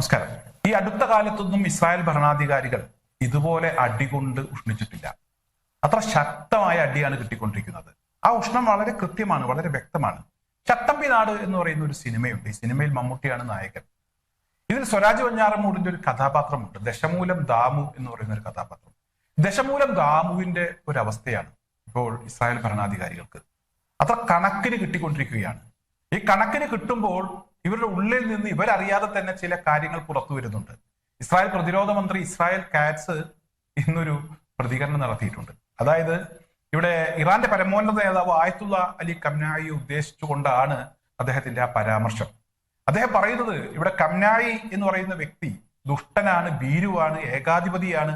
നമസ്കാരം. ഈ അടുത്ത കാലത്തൊന്നും ഇസ്രായേൽ ഭരണാധികാരികൾ ഇതുപോലെ അടി കൊണ്ട് ഉഷ്ണിച്ചിട്ടില്ല. അത്ര ശക്തമായ അടിയാണ് കിട്ടിക്കൊണ്ടിരിക്കുന്നത്. ആ ഉഷ്ണം വളരെ കൃത്യമാണ് വളരെ വ്യക്തമാണ്. ചട്ടമ്പി നാട് എന്ന് പറയുന്ന ഒരു സിനിമയുണ്ട്. ഈ സിനിമയിൽ മമ്മൂട്ടിയാണ് നായകൻ. ഇതിൽ സ്വരാജ് വഞ്ഞാറമൂടിന്റെ ഒരു കഥാപാത്രമുണ്ട്. ദശമൂലം ദാമു എന്ന് പറയുന്ന ഒരു കഥാപാത്രം. ദശമൂലം ദാമുവിന്റെ ഒരു അവസ്ഥയാണ് ഇപ്പോൾ ഇസ്രായേൽ ഭരണാധികാരികൾക്ക്. അത്ര കണക്കിന് കിട്ടിക്കൊണ്ടിരിക്കുകയാണ്. ഈ കണക്കിന് കിട്ടുമ്പോൾ ഇവരുടെ ഉള്ളിൽ നിന്ന് ഇവരറിയാതെ തന്നെ ചില കാര്യങ്ങൾ പുറത്തു വരുന്നുണ്ട്. ഇസ്രായേൽ പ്രതിരോധ മന്ത്രി ഇസ്രായേൽ കാറ്റ്സ് ഇന്നൊരു പ്രതികരണം നടത്തിയിട്ടുണ്ട്. അതായത് ഇവിടെ ഇറാന്റെ പരമോന്നത നേതാവ് ആയത്തുള്ള അലി കംനായി ഉദ്ദേശിച്ചുകൊണ്ടാണ് അദ്ദേഹത്തിന്റെ ആ പരാമർശം. അദ്ദേഹം പറയുന്നത് ഇവിടെ കംനായി എന്ന് പറയുന്ന വ്യക്തി ദുഷ്ടനാണ് ഭീരുവാണ് ഏകാധിപതിയാണ്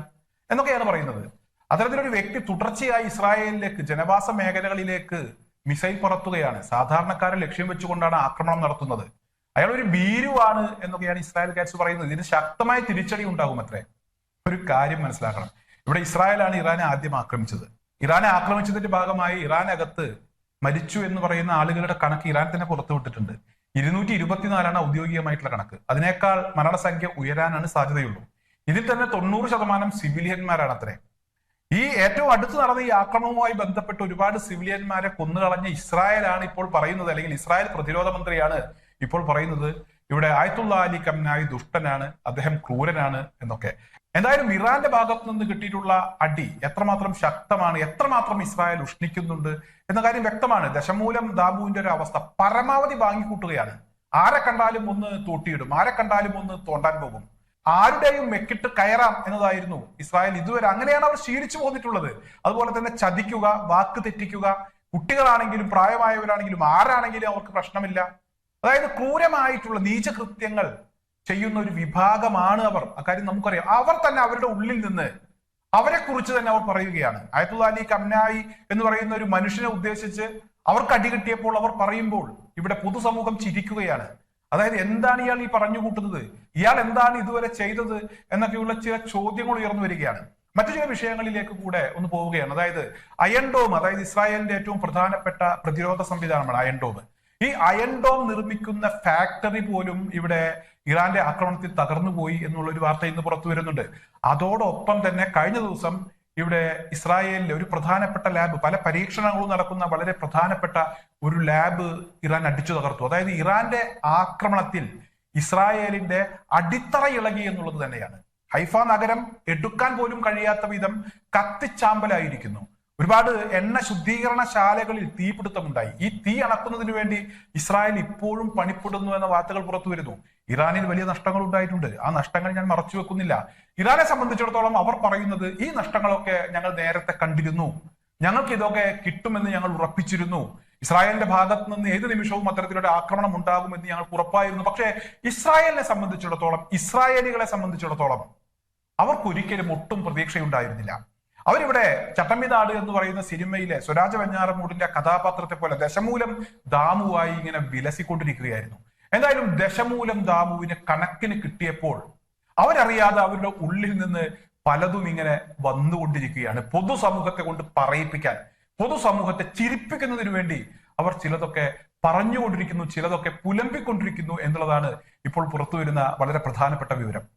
എന്നൊക്കെയാണ് പറയുന്നത്. അത്തരത്തിലൊരു വ്യക്തി തുടർച്ചയായി ഇസ്രായേലിലേക്ക് ജനവാസ മേഖലകളിലേക്ക് മിസൈൽ പറത്തുകയാണ്. സാധാരണക്കാരെ ലക്ഷ്യം വെച്ചുകൊണ്ടാണ് ആക്രമണം നടത്തുന്നത്. അയാൾ ഒരു ഭീരുവാണ് എന്നൊക്കെയാണ് ഇസ്രായേൽ കാറ്റ്സ് പറയുന്നത്. ഇതിന് ശക്തമായ തിരിച്ചടി ഉണ്ടാകും അത്രേ. ഒരു കാര്യം മനസ്സിലാക്കണം. ഇവിടെ ഇസ്രായേലാണ് ഇറാനെ ആദ്യം ആക്രമിച്ചത്. ഇറാനെ ആക്രമിച്ചതിന്റെ ഭാഗമായി ഇറാനകത്ത് മരിച്ചു എന്ന് പറയുന്ന ആളുകളുടെ കണക്ക് ഇറാൻ തന്നെ പുറത്തുവിട്ടിട്ടുണ്ട് ഇരുന്നൂറ്റി ഇരുപത്തിനാലാണ് ഔദ്യോഗികമായിട്ടുള്ള കണക്ക്. അതിനേക്കാൾ മരണസംഖ്യ ഉയരാനാണ് സാധ്യതയുള്ളൂ. ഇതിൽ തന്നെ തൊണ്ണൂറ് ശതമാനം സിവിലിയന്മാരാണ് അത്രേ. ഏറ്റവും അടുത്ത് നടന്ന ഈ ആക്രമണവുമായി ബന്ധപ്പെട്ട് ഒരുപാട് സിവിലിയന്മാരെ കൊന്നുകളഞ്ഞ ഇസ്രായേലാണ് ഇപ്പോൾ പറയുന്നത് അല്ലെങ്കിൽ ഇസ്രായേൽ പ്രതിരോധ മന്ത്രിയാണ് ഇപ്പോൾ പറയുന്നത് ഇവിടെ ആയത്തുള്ള അലി കംനായി ദുഷ്ടനാണ് അദ്ദേഹം ക്രൂരനാണ് എന്നൊക്കെ. എന്തായാലും ഇറാന്റെ ഭാഗത്തു നിന്ന് കിട്ടിയിട്ടുള്ള അടി എത്രമാത്രം ശക്തമാണ് എത്രമാത്രം ഇസ്രായേൽ ഉഷ്ണിക്കുന്നുണ്ട് എന്ന കാര്യം വ്യക്തമാണ്. ദശമൂലം ദാബുവിന്റെ ഒരു അവസ്ഥ പരമാവധി വാങ്ങിക്കൂട്ടുകയാണ് ആരെ കണ്ടാലും ഒന്ന് തോട്ടിയിടും ആരെ കണ്ടാലും ഒന്ന് തോണ്ടാൻ പോകും. ആരുടെയും മെക്കിട്ട് കയറാം എന്നതായിരുന്നു. ഇസ്രായേൽ ഇതുവരെ അങ്ങനെയാണ് അവർ ശീലിച്ചു പോന്നിട്ടുള്ളത്. അതുപോലെ തന്നെ ചതിക്കുക വാക്ക് തെറ്റിക്കുക കുട്ടികളാണെങ്കിലും പ്രായമായവരാണെങ്കിലും ആരാണെങ്കിലും അവർക്ക് പ്രശ്നമില്ല. അതായത് ക്രൂരമായിട്ടുള്ള നീചകൃത്യങ്ങൾ ചെയ്യുന്ന ഒരു വിഭാഗമാണ് അവർ. അക്കാര്യം നമുക്കറിയാം. അവർ തന്നെ അവരുടെ ഉള്ളിൽ നിന്ന് അവരെ കുറിച്ച് തന്നെ അവർ പറയുകയാണ്. ആയത്തുള്ള അലി കംനായി എന്ന് പറയുന്ന ഒരു മനുഷ്യനെ ഉദ്ദേശിച്ച് അവർക്ക് അടികിട്ടിയപ്പോൾ അവർ പറയുമ്പോൾ ഇവിടെ പൊതുസമൂഹം ചിരിക്കുകയാണ്. അതായത് എന്താണ് ഇയാൾ ഈ പറഞ്ഞു കൂട്ടുന്നത് ഇയാൾ എന്താണ് ഇതുവരെ ചെയ്തത് എന്നൊക്കെയുള്ള ചില ചോദ്യങ്ങൾ ഉയർന്നു വരികയാണ്. മറ്റു ചില വിഷയങ്ങളിലേക്ക് കൂടെ ഒന്ന് പോവുകയാണ്. അതായത് അയൻഡോം അതായത് ഇസ്രായേലിന്റെ ഏറ്റവും പ്രധാനപ്പെട്ട പ്രതിരോധ സംവിധാനമാണ് അയൻഡോം ഈ അയൻഡോം നിർമ്മിക്കുന്ന ഫാക്ടറി പോലും ഇവിടെ ഇറാന്റെ ആക്രമണത്തിൽ തകർന്നു പോയി എന്നുള്ള ഒരു വാർത്ത ഇന്ന് പുറത്തു വരുന്നുണ്ട്. അതോടൊപ്പം തന്നെ കഴിഞ്ഞ ദിവസം ഇവിടെ ഇസ്രായേലിലെ ഒരു പ്രധാനപ്പെട്ട ലാബ് പല പരീക്ഷണങ്ങളും നടക്കുന്ന വളരെ പ്രധാനപ്പെട്ട ഒരു ലാബ് ഇറാൻ അടിച്ചു തകർത്തു. അതായത് ഇറാന്റെ ആക്രമണത്തിൽ ഇസ്രായേലിന്റെ അടിത്തറ ഇളകി എന്നുള്ളത് തന്നെയാണ്. ഹൈഫ നഗരം എടുക്കാൻ പോലും കഴിയാത്ത വിധം കത്തിച്ചാമ്പലായിരിക്കുന്നു. ഒരുപാട് എണ്ണ ശുദ്ധീകരണ ശാലകളിൽ തീപിടുത്തമുണ്ടായി. ഈ തീ അണക്കുന്നതിന് വേണ്ടി ഇസ്രായേൽ ഇപ്പോഴും പണിപ്പെടുന്നു എന്ന വാർത്തകൾ പുറത്തു വരുന്നു. ഇറാനിൽ വലിയ നഷ്ടങ്ങൾ ഉണ്ടായിട്ടുണ്ട് ആ നഷ്ടങ്ങൾ ഞാൻ മറച്ചു വെക്കുന്നില്ല. ഇറാനെ സംബന്ധിച്ചിടത്തോളം അവർ പറയുന്നത് ഈ നഷ്ടങ്ങളൊക്കെ ഞങ്ങൾ നേരത്തെ കണ്ടിരുന്നു. ഞങ്ങൾക്ക് ഇതൊക്കെ കിട്ടുമെന്ന് ഞങ്ങൾ ഉറപ്പിച്ചിരുന്നു. ഇസ്രായേലിന്റെ ഭാഗത്ത് നിന്ന് ഏത് നിമിഷവും അത്തരത്തിലൊരു ആക്രമണം ഉണ്ടാകുമെന്ന് ഞങ്ങൾക്ക് ഉറപ്പായിരുന്നു. പക്ഷേ ഇസ്രായേലിനെ സംബന്ധിച്ചിടത്തോളം ഇസ്രായേലികളെ സംബന്ധിച്ചിടത്തോളം അവർക്കൊരിക്കലും ഒട്ടും പ്രതീക്ഷയുണ്ടായിരുന്നില്ല. അവരിവിടെ ചട്ടമ്പിനാട് എന്ന് പറയുന്ന സിനിമയിലെ സ്വരാജ വെഞ്ഞാറമൂടിന്റെ കഥാപാത്രത്തെ പോലെ ദശമൂലം ദാമുവായി ഇങ്ങനെ വിലസിക്കൊണ്ടിരിക്കുകയായിരുന്നു. എന്തായാലും ദശമൂലം ദാമുവിന് കണക്കിന് കിട്ടിയപ്പോൾ അവരറിയാതെ അവരുടെ ഉള്ളിൽ നിന്ന് പലതും ഇങ്ങനെ വന്നുകൊണ്ടിരിക്കുകയാണ്. പൊതുസമൂഹത്തെ കൊണ്ട് പറയിപ്പിക്കാൻ പൊതുസമൂഹത്തെ ചിരിപ്പിക്കുന്നതിന് വേണ്ടി അവർ ചിലതൊക്കെ പറഞ്ഞുകൊണ്ടിരിക്കുന്നു ചിലതൊക്കെ പുലമ്പിക്കൊണ്ടിരിക്കുന്നു എന്നുള്ളതാണ് ഇപ്പോൾ പുറത്തു വരുന്ന വളരെ പ്രധാനപ്പെട്ട വിവരം.